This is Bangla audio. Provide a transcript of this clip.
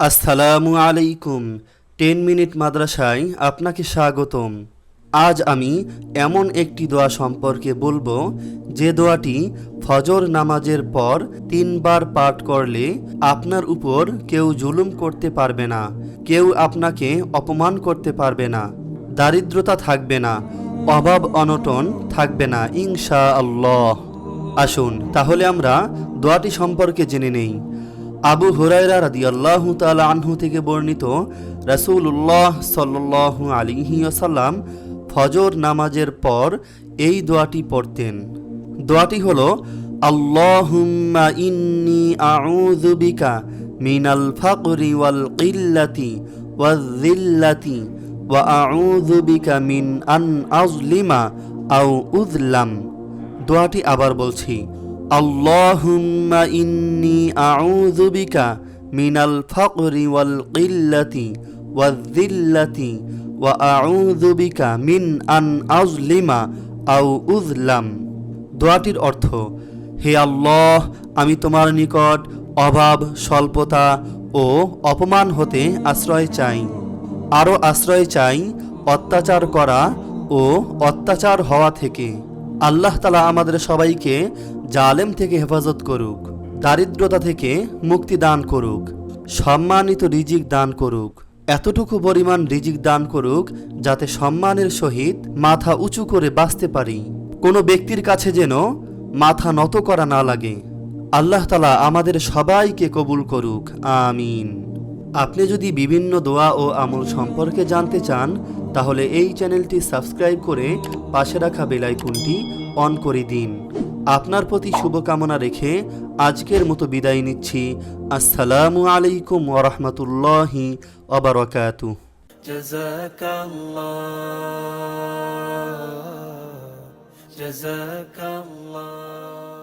আসসালামু আলাইকুম। টেন মিনিট মাদ্রাসায় আপনাকে স্বাগতম। আজ আমি এমন একটি দোয়া সম্পর্কে বলব, যে দোয়াটি ফজর নামাজের পর তিনবার পাঠ করলে আপনার উপর কেউ জুলুম করতে পারবে না, কেউ আপনাকে অপমান করতে পারবে না, দারিদ্রতা থাকবে না, অভাব অনটন থাকবে না ইনশা আল্লাহ আসুন, তাহলে আমরা দোয়াটি সম্পর্কে জেনে নেই। আবু হুরায়রা রাদিয়াল্লাহু তাআলা আনহু থেকে বর্ণিত রাসূলুল্লাহ সাল্লাল্লাহু আলাইহি ওয়াসাল্লাম ফজর নামাজের পর এই দোয়াটি পড়তেন। দোয়াটি হল, আল্লাহুম্মা ইন্নী আউযু বিকা মিনাল ফাকরি ওয়াল কিল্লাতি ওয়ায-যিল্লাতি ওয়া আউযু বিকা মিন আন আযলিমা আও উযলাম। দোয়াটি আবার বলছি আল্লাহুম্মা ইন্নি আউযু বিকা মিনাল ফাকরি ওয়াল কিল্লাতি ওয়ায-যিল্লাতি ওয়া আউযু বিকা মিন আন আযলিমা আও উযলাম। দোয়াটির অর্থ, হে আল্লাহ, আমি তোমার নিকট অভাব, স্বল্পতা ও অপমান হতে আশ্রয় চাই। আরও আশ্রয় চাই অত্যাচার করা ও অত্যাচার হওয়া থেকে। আল্লাহ তালা আমাদের সবাইকে জালেম থেকে হেফাজত করুক, দারিদ্রতা থেকে মুক্তি দান করুক, সম্মানিত রিজিক দান করুক, এতটুকু পরিমাণ রিজিক দান করুক যাতে সম্মানের সহিত মাথা উঁচু করে বাঁচতে পারি। কোনো ব্যক্তির কাছে যেন মাথা নত করা না লাগে। আল্লাহ তালা আমাদের সবাইকে কবুল করুক, আমিন। আপনি যদি বিভিন্ন দোয়া ও আমল সম্পর্কে জানতে চান, তাহলে এই চ্যানেলটি সাবস্ক্রাইব করে পাশে রাখা বেলাইকনটি অন করে দিন। আপনার প্রতি শুভকামনা রেখে আজকের মতো বিদায় নিচ্ছি আসসালামু আলাইকুম ওরহমতুল্লাহি অবরকাতু جزاك الله جزاك الله